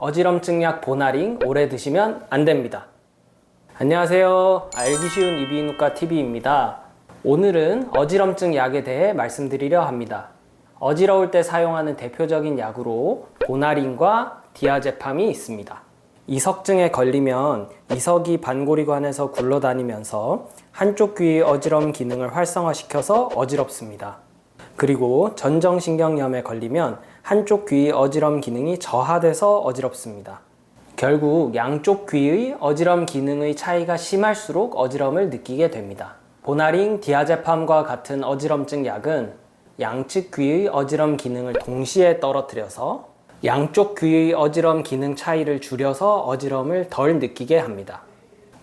어지럼증 약 보나링 오래 드시면 안 됩니다. 안녕하세요. 알기 쉬운 이비인후과 TV입니다. 오늘은 어지럼증 약에 대해 말씀드리려 합니다. 어지러울 때 사용하는 대표적인 약으로 보나린과 디아제팜이 있습니다. 이석증에 걸리면 이석이 반고리관에서 굴러다니면서 한쪽 귀의 어지럼 기능을 활성화시켜서 어지럽습니다. 그리고 전정신경염에 걸리면 한쪽 귀의 어지럼 기능이 저하돼서 어지럽습니다. 결국 양쪽 귀의 어지럼 기능의 차이가 심할수록 어지럼을 느끼게 됩니다. 보나링 디아제팜과 같은 어지럼증 약은 양측 귀의 어지럼 기능을 동시에 떨어뜨려서 양쪽 귀의 어지럼 기능 차이를 줄여서 어지럼을 덜 느끼게 합니다.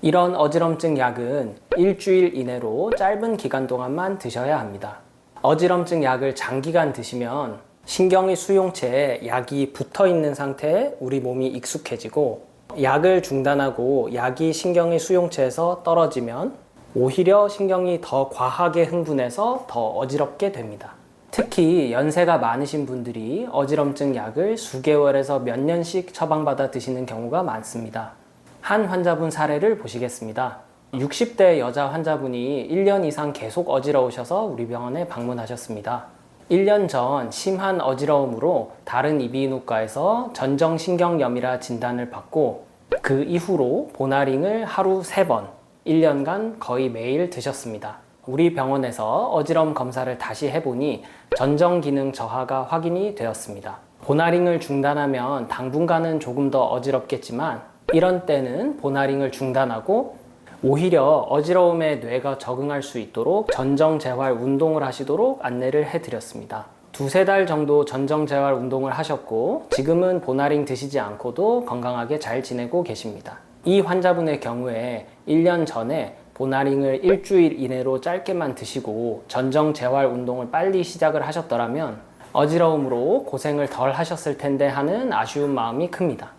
이런 어지럼증 약은 일주일 이내로 짧은 기간 동안만 드셔야 합니다. 어지럼증 약을 장기간 드시면 신경의 수용체에 약이 붙어 있는 상태에 우리 몸이 익숙해지고 약을 중단하고 약이 신경의 수용체에서 떨어지면 오히려 신경이 더 과하게 흥분해서 더 어지럽게 됩니다. 특히 연세가 많으신 분들이 어지럼증 약을 수개월에서 몇 년씩 처방받아 드시는 경우가 많습니다. 한 환자분 사례를 보시겠습니다. 60대 여자 환자분이 1년 이상 계속 어지러우셔서 우리 병원에 방문하셨습니다. 1년 전 심한 어지러움으로 다른 이비인후과에서 전정신경염이라 진단을 받고 그 이후로 보나링을 하루 3번, 1년간 거의 매일 드셨습니다. 우리 병원에서 어지럼 검사를 다시 해보니 전정 기능 저하가 확인이 되었습니다. 보나링을 중단하면 당분간은 조금 더 어지럽겠지만 이런 때는 보나링을 중단하고 오히려 어지러움에 뇌가 적응할 수 있도록 전정 재활 운동을 하시도록 안내를 해드렸습니다. 두세 달 정도 전정 재활 운동을 하셨고 지금은 보나링 드시지 않고도 건강하게 잘 지내고 계십니다. 이 환자분의 경우에 1년 전에 보나링을 일주일 이내로 짧게만 드시고 전정 재활 운동을 빨리 시작을 하셨더라면 어지러움으로 고생을 덜 하셨을 텐데 하는 아쉬운 마음이 큽니다.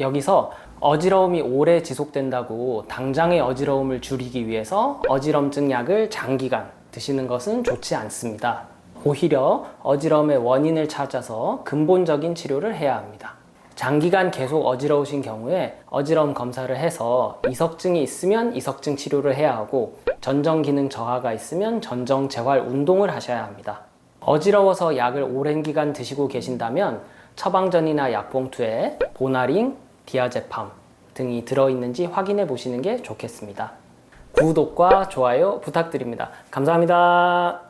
여기서 어지러움이 오래 지속된다고 당장의 어지러움을 줄이기 위해서 어지럼증 약을 장기간 드시는 것은 좋지 않습니다. 오히려 어지러움의 원인을 찾아서 근본적인 치료를 해야 합니다. 장기간 계속 어지러우신 경우에 어지러움 검사를 해서 이석증이 있으면 이석증 치료를 해야 하고 전정 기능 저하가 있으면 전정 재활 운동을 하셔야 합니다. 어지러워서 약을 오랜 기간 드시고 계신다면 처방전이나 약봉투에 보나링, 디아제팜 등이 들어있는지 확인해 보시는 게 좋겠습니다. 구독과 좋아요 부탁드립니다. 감사합니다.